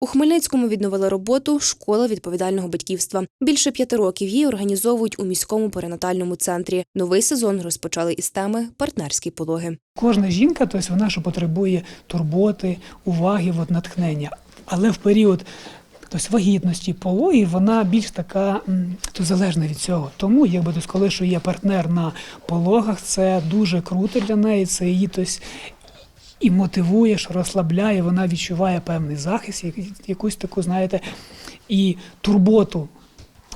У Хмельницькому відновила роботу школа відповідального батьківства. Більше п'яти років її організовують у міському перинатальному центрі. Новий сезон розпочали із теми партнерські пологи. Кожна жінка, тобто вона що потребує турботи, уваги, от, натхнення. Але в період тобто, вагітності, пологів, вона більш така то залежна від цього. Тому, якби тобто, коли що є партнер на пологах, це дуже круто для неї, це її тобто, і мотивує, що розслабляє, вона відчуває певний захист, як- якусь таку, знаєте, і турботу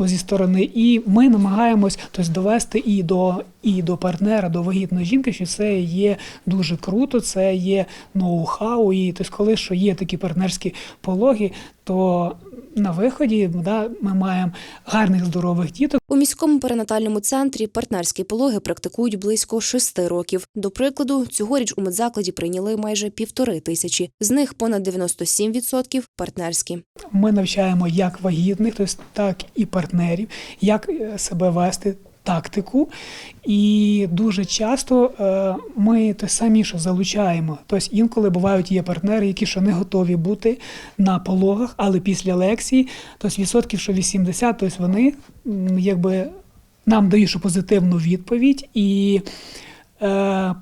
зі сторони. І ми намагаємось тобто, довести і до, і до партнера, до вагітної жінки, що це є дуже круто, це є ноу-хау. І тобто, коли що є такі партнерські пологи, то на виході да, ми маємо гарних здорових діток. У міському перинатальному центрі партнерські пологи практикують близько шести років. До прикладу, цьогоріч у медзакладі прийняли майже півтори тисячі. З них понад 97% – партнерські. Ми навчаємо як вагітних, тобто, так і партнерів, як е, себе вести. Тактику, і дуже часто е, ми те самі що залучаємо. Тобто інколи бувають є партнери, які ще не готові бути на пологах, але після лекції, тобто відсотків, що 80, тобто вони якби нам дають позитивну відповідь, і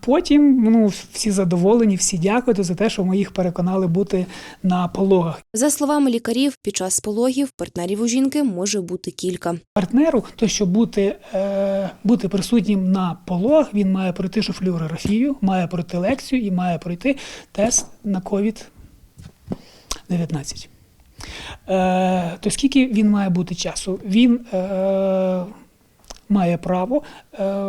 потім ну, всі задоволені, всі дякують за те, що ми їх переконали бути на пологах. За словами лікарів, під час пологів партнерів у жінки може бути кілька. партнеру, то щоб бути, е, бути присутнім на пологах, він має пройти шофлюорографію, має пройти лекцію і має пройти тест на COVID-19. Е, то скільки він має бути часу? Він е, має право е,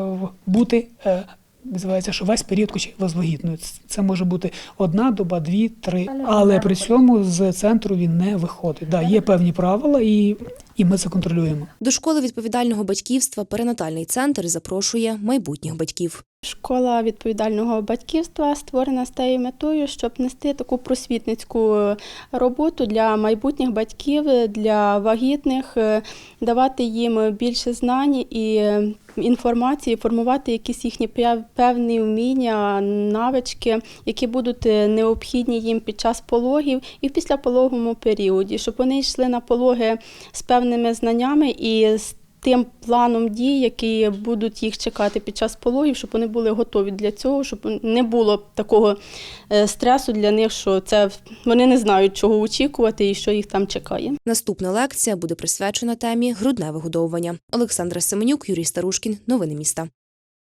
бути. Е, Називається, що весь період коли возвагітною. Це може бути одна доба, дві, три. Але при цьому з центру він не виходить. Да, є певні правила, і, і ми це контролюємо. До школи відповідального батьківства перинатальний центр запрошує майбутніх батьків. Школа відповідального батьківства створена з тією метою, щоб нести таку просвітницьку роботу для майбутніх батьків, для вагітних, е, давати їм більше знань і е, інформації, формувати якісь їхні пев- певні вміння, навички, які будуть е, необхідні їм під час пологів і в післяпологовому періоді, щоб вони йшли на пологи з певними знаннями і з тим планом дій, які будуть їх чекати під час пологів, щоб вони були готові для цього, щоб не було такого е, стресу для них, що це вони не знають, чого очікувати і що їх там чекає. Наступна лекція буде присвячена темі грудне вигодовування. Олександра Семенюк, Юрій Старушкін. Новини міста.